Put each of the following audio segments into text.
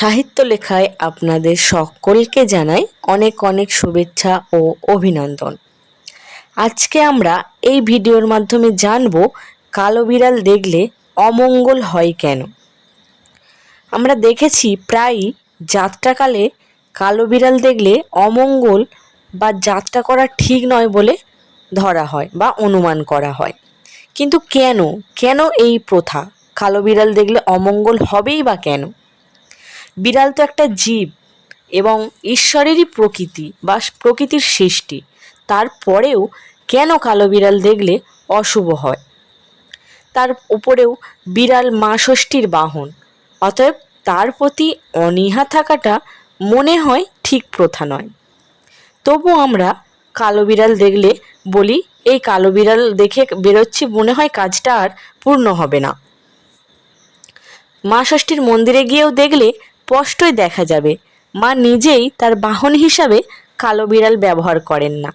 সাহিত্য লেখায় আপনাদের সকলকে জানাই অনেক অনেক শুভেচ্ছা ও অভিনন্দন। আজকে আমরা এই ভিডিওর মাধ্যমে জানব, কালো বিড়াল দেখলে অমঙ্গল হয় কেন? আমরা দেখেছি প্রায়ই যাত্রাকালে কালো বিড়াল দেখলে অমঙ্গল বা যাত্রা করা ঠিক নয় বলে ধরা হয় বা অনুমান করা হয়। কিন্তু কেন? কেন এই প্রথা? কালো বিড়াল দেখলে অমঙ্গল হবেই বা কেন? বিড়াল তো একটা জীব এবং ঈশ্বরেরই প্রকৃতি বা প্রকৃতির সৃষ্টি। তারপরেও কেন কালো বিড়াল দেখলে অশুভ হয়? তার উপরেও বিড়াল মা ষষ্ঠীর বাহন। অতএব তার প্রতি অনীহা থাকাটা মনে হয় ঠিক প্রথা নয়। তবু আমরা কালো বিড়াল দেখলে বলি, এই কালো বিড়াল দেখে বেরোচ্ছি, মনে হয় কাজটা আর পূর্ণ হবে না। মা ষষ্ঠীর মন্দিরে গিয়েও দেখলে স্পষ্টই দেখা যাবে, মা নিজেই তার বাহন হিসাবে কালো বিড়াল ব্যবহার করেন না।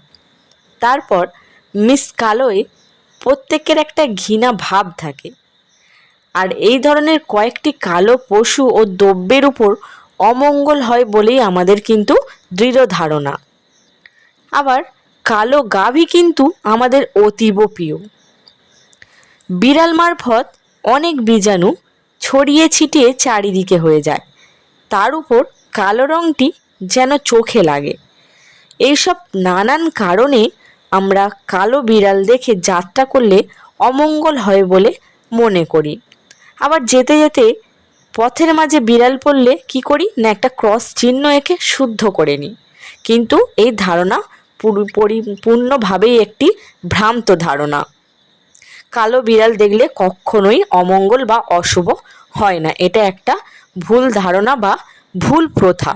তারপর মিস কালোয় প্রত্যেকের একটা ঘৃণা ভাব থাকে। আর এই ধরনের কয়েকটি কালো পশু ও দ্রব্যের উপর অমঙ্গল হয় বলেই আমাদের কিন্তু দৃঢ় ধারণা। আবার কালো গাভী কিন্তু আমাদের অতীব প্রিয়। বিড়াল মারফত অনেক বীজাণু ছড়িয়ে ছিটিয়ে চারিদিকে হয়ে যায়। তার উপর কালো রঙটি যেন চোখে লাগে। এইসব নানান কারণে আমরা কালো বিড়াল দেখে যাত্রা করলে অমঙ্গল হয় বলে মনে করি। আবার যেতে যেতে পথের মাঝে বিড়াল পড়লে কি করি? না একটা ক্রস চিহ্ন এঁকে শুদ্ধ করে নিই। কিন্তু এই ধারণা পরিপূর্ণভাবেই একটি ভ্রান্ত ধারণা। কালো বিড়াল দেখলে কখনোই অমঙ্গল বা অশুভ হয় না। এটা একটা ভুল ধারণা বা ভুল প্রথা।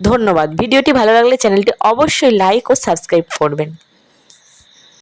ধন্যবাদ। ভিডিওটি ভালো লাগলে চ্যানেলটি অবশ্যই লাইক ও সাবস্ক্রাইব করবেন।